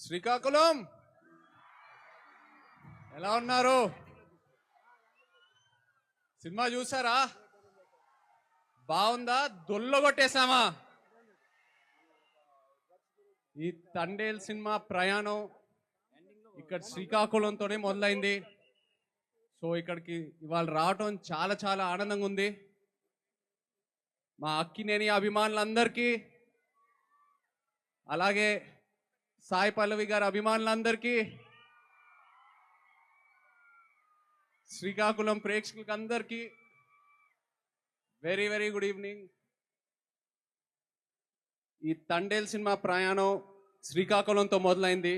శ్రీకాకుళం! ఎలా ఉన్నారు? సినిమా చూసారా? బాగుందా? దొల్లగొట్టేశామా ఈ తండేల్ సినిమా ప్రయాణం ఇక్కడ శ్రీకాకుళంతోనే మొదలైంది. సో ఇక్కడికి ఇవాళ రావటం చాలా చాలా ఆనందంగా ఉంది. మా అక్కినేని అభిమానులందరికీ అలాగే సాయి పల్లవి గారి అభిమానులందరికీ శ్రీకాకుళం ప్రేక్షకులందరికీ వెరీ వెరీ గుడ్ ఈవినింగ్. ఈ తండేల్ సినిమా ప్రయాణం శ్రీకాకుళంతో మొదలైంది.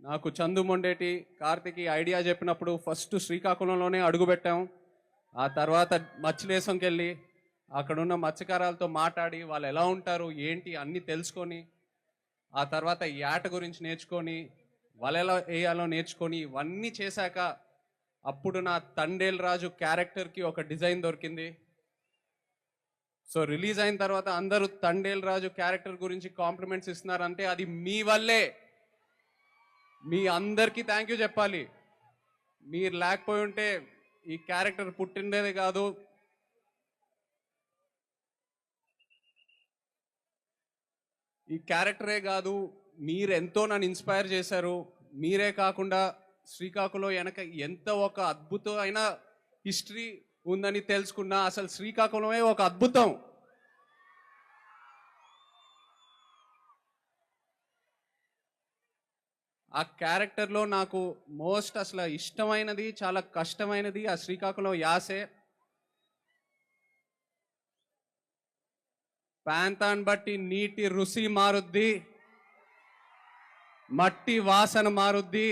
నాకు చందు మొండేటి కార్తికి ఐడియా చెప్పినప్పుడు ఫస్ట్ శ్రీకాకుళంలోనే అడుగుపెట్టాం ఆ తర్వాత మచ్చిలేసంకి వెళ్ళి అక్కడున్న మత్స్యకారాలతో మాట్లాడి వాళ్ళు ఎలా ఉంటారు ఏంటి అన్నీ తెలుసుకొని ఆ తర్వాత ఈ ఆట గురించి నేర్చుకొని వాళ్ళు వేయాలో నేర్చుకొని ఇవన్నీ చేశాక అప్పుడు నా తండేల్ రాజు క్యారెక్టర్కి ఒక డిజైన్ దొరికింది. సో రిలీజ్ అయిన తర్వాత అందరూ తండేల్ రాజు క్యారెక్టర్ గురించి కాంప్లిమెంట్స్ ఇస్తున్నారంటే అది మీ వల్లే. మీ అందరికీ థ్యాంక్ యూ చెప్పాలి. మీరు లేకపోయి ఉంటే ఈ క్యారెక్టర్ పుట్టిండేది కాదు. ఈ క్యారెక్టరే కాదు మీరెంతో నన్ను ఇన్స్పైర్ చేశారు మీరే కాకుండా శ్రీకాకుళం వెనక ఎంత ఒక అద్భుతమైన హిస్టరీ ఉందని తెలుసుకున్నా అసలు శ్రీకాకుళమే ఒక అద్భుతం. ఆ క్యారెక్టర్లో నాకు మోస్ట్ అసలు ఇష్టమైనది చాలా కష్టమైనది ఆ శ్రీకాకుళం యాసే. ప్రాంతాన్ని బట్టి నీటి రుచి మారుద్ది మట్టి వాసన మారుద్ది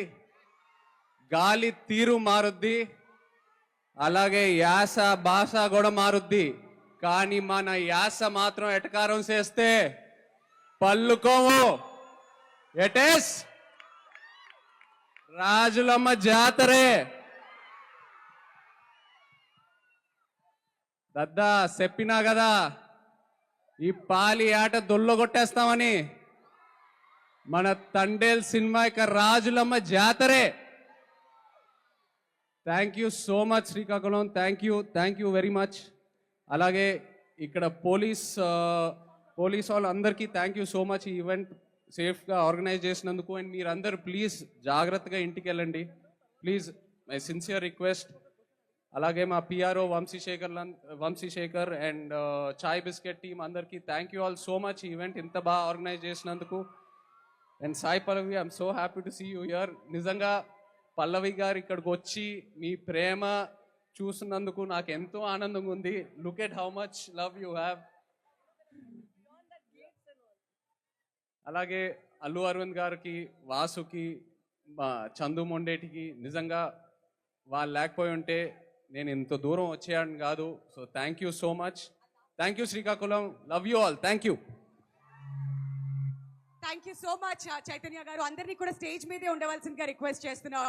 గాలి తీరు మారుద్ది అలాగే యాస భాష కూడా మారుద్ది. కానీ మన యాస మాత్రం ఎటకారం చేస్తే పల్లుకోము ఎటేస్ రాజులమ్మ జాతరే. దద్దా చెప్పినా కదా ఈ పాలి ఆట దొల్లగొట్టేస్తామని మన తండేల్ సినిమా యొక్క Rajulamma జాతరే. Thank you so much Srikakulam. Thank you thank you very much అలాగే ఇక్కడ పోలీస్ పోలీస్ పోలీస్ వాళ్ళందరికీ థ్యాంక్ యూ సో మచ్ ఈ ఈవెంట్ సేఫ్గా ఆర్గనైజ్ చేసినందుకు. అండ్ మీరందరూ ప్లీజ్ జాగ్రత్తగా ఇంటికి వెళ్ళండి. ప్లీజ్ మై సిన్సియర్ రిక్వెస్ట్ అలాగే మా PRO Vamsishekar Vamsishekar and uh, chai biscuit team అందరికీ thank you all so much event ఇంత బాగా ఆర్గనైజ్ చేసినందుకు. And Sai Pallavi I'm so happy to see you here నిజంగా పల్లవి గారు ఇక్కడికి వచ్చి మీ ప్రేమ చూసినందుకు నాకు ఎంతో ఆనందంగా ఉంది. Look at how much love you have అలాగే అల్లు అరవింద్ గారికి వాసుకి మా చందు మొండేటికి నిజంగా వాళ్ళు లేకపోయి ఉంటే నేను ఇంత దూరం వచ్చేయాలని కాదు. So thank you so much thank you Srikakulam. Love you all thank you thank you so much Chaitanya గారు. అందరినీ కూడా స్టేజ్ మీదే ఉండవలసిందిగా రిక్వెస్ట్ చేస్తున్నా.